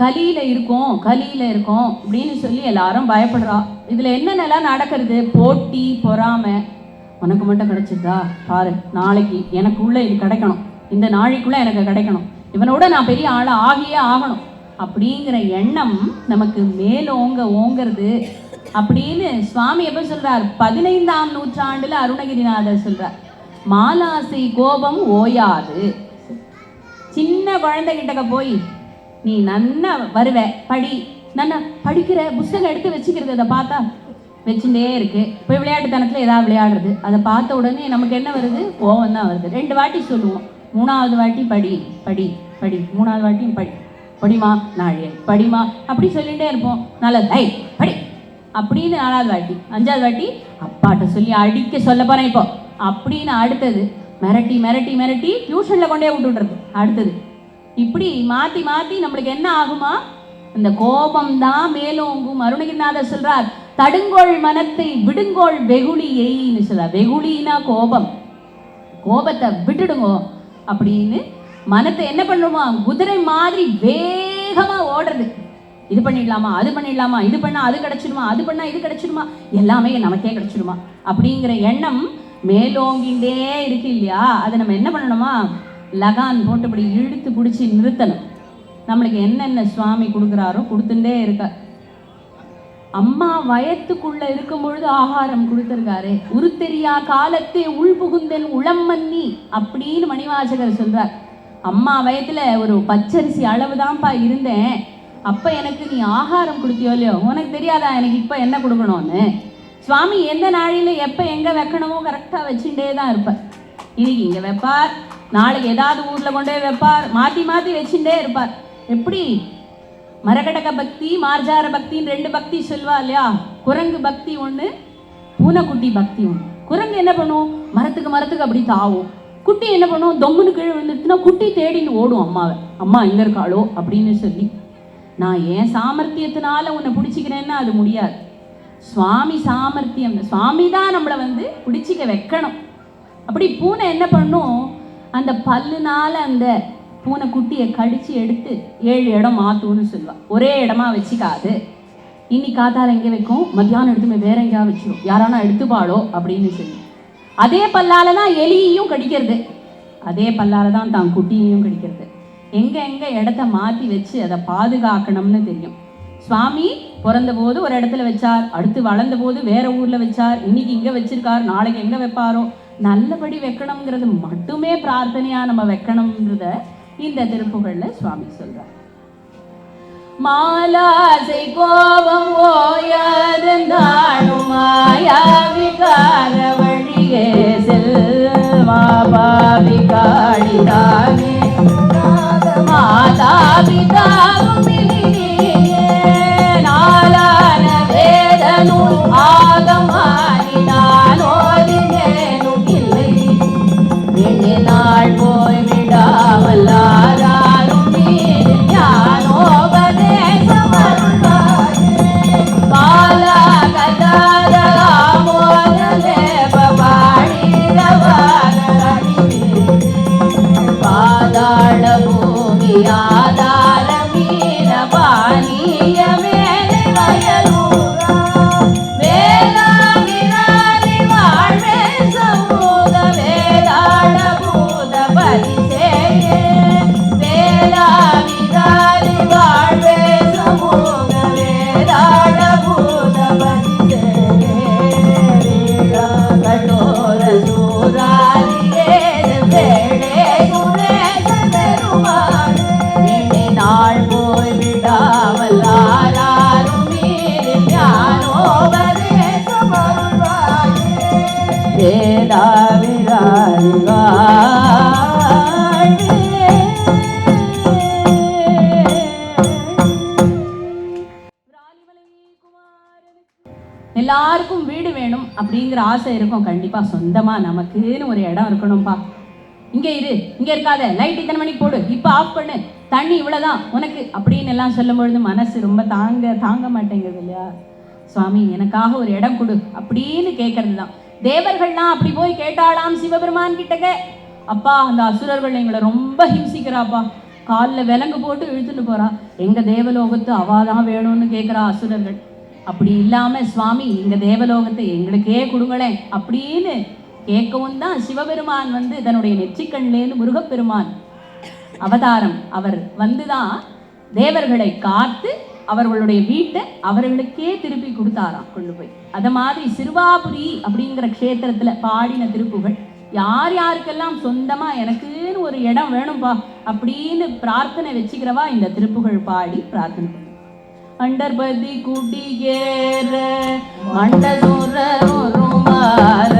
கலியில இருக்கோம் கலியில இருக்கோம் அப்படின்னு சொல்லி எல்லாரும் பயப்படுறா. இதுல என்னென்னலாம் நடக்கிறது? போட்டி பொறாமை. உனக்கு மட்டும் கிடைச்சிருதா பாரு நாளைக்கு எனக்கு உள்ள இது கிடைக்கணும். இந்த நாளைக்குள்ள எனக்கு கிடைக்கணும். இவனோட நான் பெரிய ஆளை ஆகியே ஆகணும். அப்படிங்கிற எண்ணம் நமக்கு மேலோங்க ஓங்கிறது அப்படின்னு சுவாமி எப்ப சொல்றார்? பதினைந்தாம் நூற்றாண்டுல அருணகிரிநாதர் சொல்றார். மாலாசை கோபம் ஓயாது. சின்ன குழந்தைகிட்டக்க போய் நீ நன்னா வருவ படி. நன்னா படிக்கிற புஸ்தகம் எடுத்து வச்சுக்கிறது அதை பார்த்தா வச்சுட்டே இருக்கு. போய் விளையாட்டுத்தனத்தில் ஏதாவது விளையாடுறது அதை பார்த்த உடனே நமக்கு என்ன வருது? கோவம் தான் வருது. ரெண்டு வாட்டி சொல்லுவோம். மூணாவது வாட்டி படி படி படி. மூணாவது வாட்டியும் படி. படிமா நாளே படிமா அப்படி சொல்லிகிட்டே இருப்போம். நல்லது. ஐ படி. அப்படின்னு நாலாவது வாட்டி. அஞ்சாவது வாட்டி அப்பாட்ட சொல்லி அடிக்க சொல்ல போகிறேன் இப்போ. அப்படின்னு அடுத்தது. மிரட்டி மிரட்டி மிரட்டி டியூஷனில் கொண்டே விட்டுடுறது அடுத்தது. இப்படி மாத்தி மாத்தி நம்மளுக்கு என்ன ஆகுமா? இந்த கோபம் தான் மேலோங்கும். அருணகிரிநாதர் சொல்றார் தடுங்கோள் மனத்தை விடுங்கோள் வெகுளியைன்னு சொல்றார். வெகுளினா கோபம். கோபத்தை விட்டுடுங்க அப்படின்னு மனத்தை என்ன பண்ணுமா குதிரை மாதிரி வேகமா ஓடுறது. இது பண்ணிடலாமா அது பண்ணிடலாமா இது பண்ணா அது கிடைச்சிடுமா அது பண்ணா இது கிடைச்சிடுமா எல்லாமே நமக்கே கிடைச்சிடுமா அப்படிங்கிற எண்ணம் மேலோங்கிட்டே இருக்கு இல்லையா? அதை நம்ம என்ன பண்ணணுமா லகான் போட்டு இழுத்து பிடிச்சி நிறுத்தணும். நம்மளுக்கு என்னென்ன சுவாமி கொடுக்குறாரோ கொடுத்துட்டே இருக்க. அம்மா வயத்துக்குள்ள இருக்கும் பொழுது ஆகாரம் கொடுத்துருக்காரு. உருத்தெரியா காலத்தே உள்புகுந்தன் உளம்மன்னி அப்படின்னு மணிவாசகர் சொல்றார். அம்மா வயத்துல ஒரு பச்சரிசி அளவுதான்ப்பா இருந்தேன். அப்ப எனக்கு நீ ஆகாரம் கொடுத்தியோ இல்லையோ உனக்கு தெரியாதா எனக்கு இப்ப என்ன கொடுக்கணும்னு? சுவாமி எந்த நாழியில எப்ப எங்க வைக்கணுமோ கரெக்டா வச்சுட்டே தான் இருப்பார் இன்னைக்கு இங்க வைப்பார். நாளைக்கு ஏதாவது ஊரில் கொண்டு போய் வைப்பார். மாற்றி மாற்றி வச்சுட்டே இருப்பார். எப்படி? மரகடக பக்தி மார்ஜார பக்தின்னு ரெண்டு பக்தி சொல்வா இல்லையா? குரங்கு பக்தி ஒன்று பூனைக்குட்டி பக்தி ஒன்று குரங்கு என்ன பண்ணும்? மரத்துக்கு மரத்துக்கு அப்படி தாவும். குட்டி என்ன பண்ணும்? தொங்குன்னு கீழே விழுந்துட்டுனா குட்டி தேடின்னு ஓடும் அம்மாவை. அம்மா எங்க இருக்காளோ அப்படின்னு சொல்லி. நான் என் சாமர்த்தியத்தினால உன்னை பிடிச்சிக்கிறேன்னா அது முடியாது. சுவாமி சாமர்த்தியம். சுவாமி தான் நம்மளை வந்து பிடிச்சிக்க வைக்கணும். அப்படி பூனை என்ன பண்ணும்? அந்த பல்லுனால அந்த பூனை குட்டியை கடிச்சு எடுத்து ஏழு இடம் மாற்றுன்னு சொல்லுவாள் ஒரே இடமா வச்சுக்காது. இன்னி காத்தால எங்கே வைக்கும்? மத்தியானம் எடுத்துமே வேற எங்கேயா வச்சிடும் யாரானா எடுத்துப்பாளோ அப்படின்னு சொல்லி. அதே பல்லால தான் எலியையும் கடிக்கிறது. அதே பல்லால தான் தான் குட்டியையும் கடிக்கிறது. எங்கே எங்கே இடத்த மாற்றி வச்சு அதை பாதுகாக்கணும்னு தெரியும். சுவாமி பிறந்த போது ஒரு இடத்துல வச்சார் அடுத்து வளர்ந்த போது வேற ஊரில் வச்சார் இன்னைக்கு இங்கே வச்சிருக்கார் நாளைக்கு எங்கே வைப்பாரோ? நல்லபடி வைக்கணுங்கிறது மட்டுமே பிரார்த்தனையா நம்ம வைக்கணும்ன்றத இந்த திருப்புகள்ல சுவாமி சொல்றார். மாலாசை கோபம் ஓயாதந்தாடும் மாயா விகார வழியே செல்வா பாவி காளிதானே. மாதா பிதாவும் அப்படிங்கிற ஆசை இருக்கும். கண்டிப்பா சொந்தமா நமக்குன்னு ஒரு இடம் இருக்கணும்ப்பா இங்கே இரு. இங்க இருக்காத. லைட் இத்தனை மணிக்கு போடு. இப்ப ஆஃப் பண்ணு. தண்ணி இவ்வளவுதான். உனக்கு அப்படின்னு எல்லாம் சொல்லும்பொழுது மனசு ரொம்ப தாங்க தாங்க மாட்டேங்குது இல்லையா? சுவாமி எனக்காக ஒரு இடம் கொடு அப்படின்னு கேட்கறது தான் தேவர்கள்லாம் அப்படி போய் கேட்டாளாம் சிவபெருமான் கிட்டக்க. அப்பா அந்த அசுரர்கள் எங்களை ரொம்ப ஹிம்சிக்கிறாப்பா. காலில் விலங்கு போட்டு இழுத்துட்டு போறா. எங்க தேவலோகத்து அவாதான் வேணும்னு கேட்குறா அசுரர்கள். அப்படி இல்லாமல் சுவாமி இந்த தேவலோகத்தை எங்களுக்கே கொடுங்களேன் அப்படின்னு கேட்கவும் தான் சிவபெருமான் வந்து தன்னுடைய நெற்றிக்கண்லேருந்து முருகப்பெருமான் அவதாரம். அவர் வந்து தான் தேவர்களை காத்து அவர்களுடைய வீட்டை அவர்களுக்கே திருப்பி கொடுத்தாராம் கொண்டு போய். அதை மாதிரி சிறுவாபுரி அப்படிங்கிற க்ஷேத்திரத்தில் பாடின திருப்புகள் யார் யாருக்கெல்லாம் சொந்தமாக எனக்குன்னு ஒரு இடம் வேணும்பா அப்படின்னு பிரார்த்தனை வச்சுக்கிறவா இந்த திருப்புகள் பாடி பிரார்த்தனை அண்டர்பதி குடியேற மண்டசூர ஒரு மாற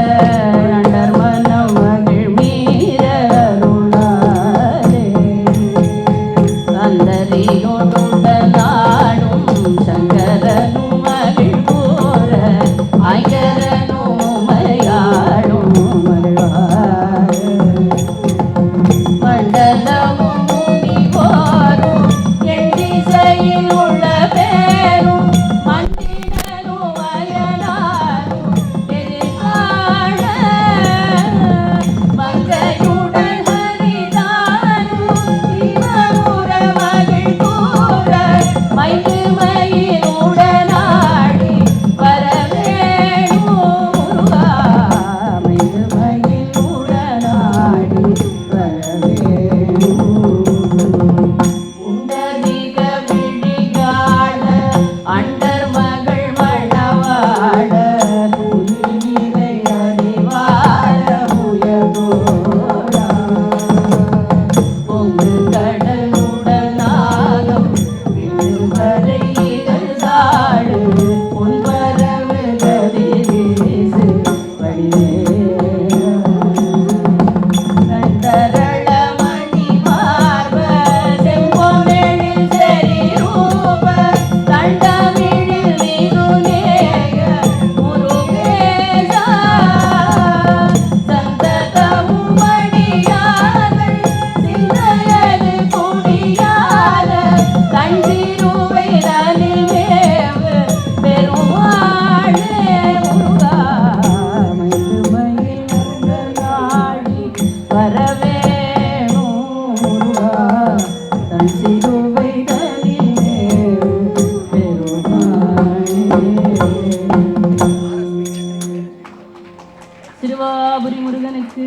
திருவாபுரி முருகனுக்கு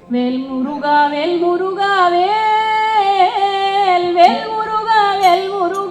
வேல் முருகா வேல் முருகா வேல் வேல் முருகா வேல் முருகா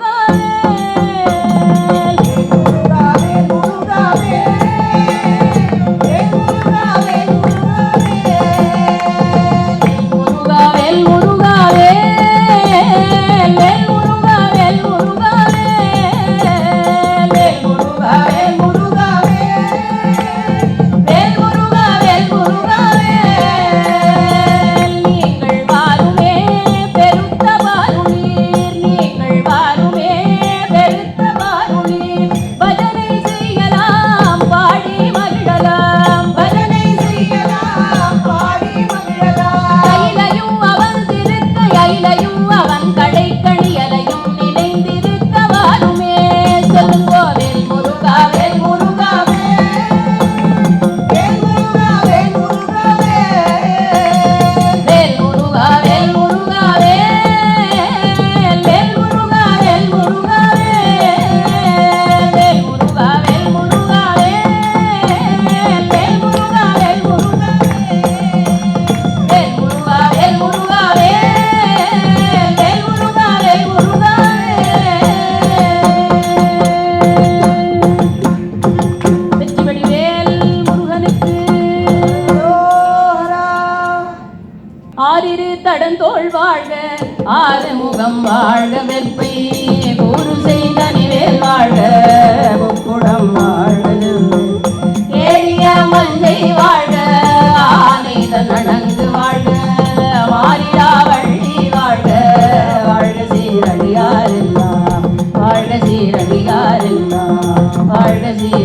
ஆறுமுகம் வாழ்க வெற்பை கூறு செய்த நிவேல் வாழ்க முக்குடம் வாழ்க ஏரிய மஞ்சை வாழ்க ஆனைத நடந்து வாழ்க மாரியா வள்ளி வாழ்க வாழ்க சீரடியாரெல்லாம் வாழ்க சீரடியாரெல்லாம் வாழ்க சீர